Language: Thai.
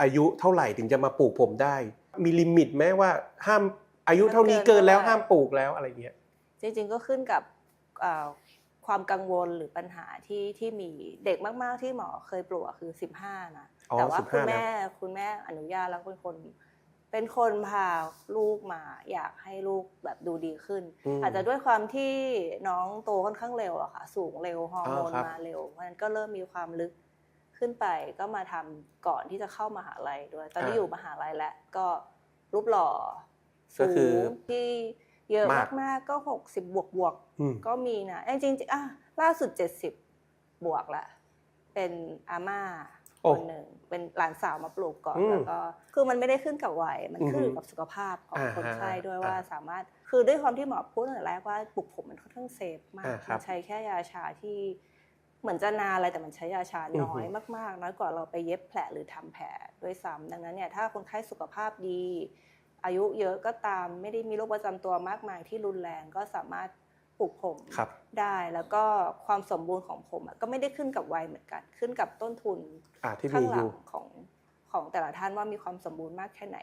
อายุเท่าไหร่ถึงจะมาปลูกผมได้ มีลิมิตไหมว่าห้ามอายุเท่านี้เกินแล้วห้ามปลูกแล้วอะไรเงี้ยจริงๆก็ขึ้นกับเอ่อความกังวลหรือปัญหาที่ที่มีเด็กมากๆที่หมอเคยปลูกอะคือ 15 นะอ๋อแต่ว่าคุณ15แม่คุณแม่อนุญาตแล้วเป็นคนเป็นคนพาลูกมา อยากให้ลูกแบบดูดีขึ้นมอาจจะด้วยความที่น้องโตค่อนข้างเร็วอะค่ะ สูงเร็วฮอร์โมนอ๋อครับมาเร็วเพราะฉะนั้นก็เริ่มมีความลึก ขึ้นไปก็มาทำก่อนที่จะเข้ามหาลัยด้วย ตอนที่อยู่มหาลัยแล้วก็รูปหล่อก็สูคืองที่เยอะมากมากๆก็หกสิบบวกบวกๆอืมก็มีนะเอ้ยจริงๆอะล่าสุด70บวกละเป็นอาม่าโอ้คนหนึ่งเป็นหลานสาวมาปลูกก่อนอืมแล้วก็คือมันไม่ได้ขึ้นกับวัยมันขึ้นอืออฮึยู่กับสุขภาพของอ่าคนไข้ด้วยอ่าว่าสามารถคือด้วยความที่หมอพูดตั้งแต่แรกว่าปลูกผมมันค่อนข้างเซฟมากอ่าครับมันใช้แค่ยาชาที่ เหมือนจะนานอะไรแต่มันใช้ยาชาน้อยอือฮึมากๆ น้อยกว่าเราไปเย็บแผลหรือทำแผลด้วยซ้ำดังนั้นเนี่ยถ้าคนไข้สุขภาพดี อายุเยอะก็ตามไม่ได้มีโรคประจำตัวมากมายที่รุนแรงก็สามารถปลูกผมครับได้แล้วก็ความสมบูรณ์ของผมอะก็ไม่ได้ขึ้นกับวัยเหมือนกัน ขึ้นกับต้นทุนอ่าที่ข้ามีงหอลังยู่ของของแต่ละท่านว่ามีความสมบูรณ์มากแค่ไหน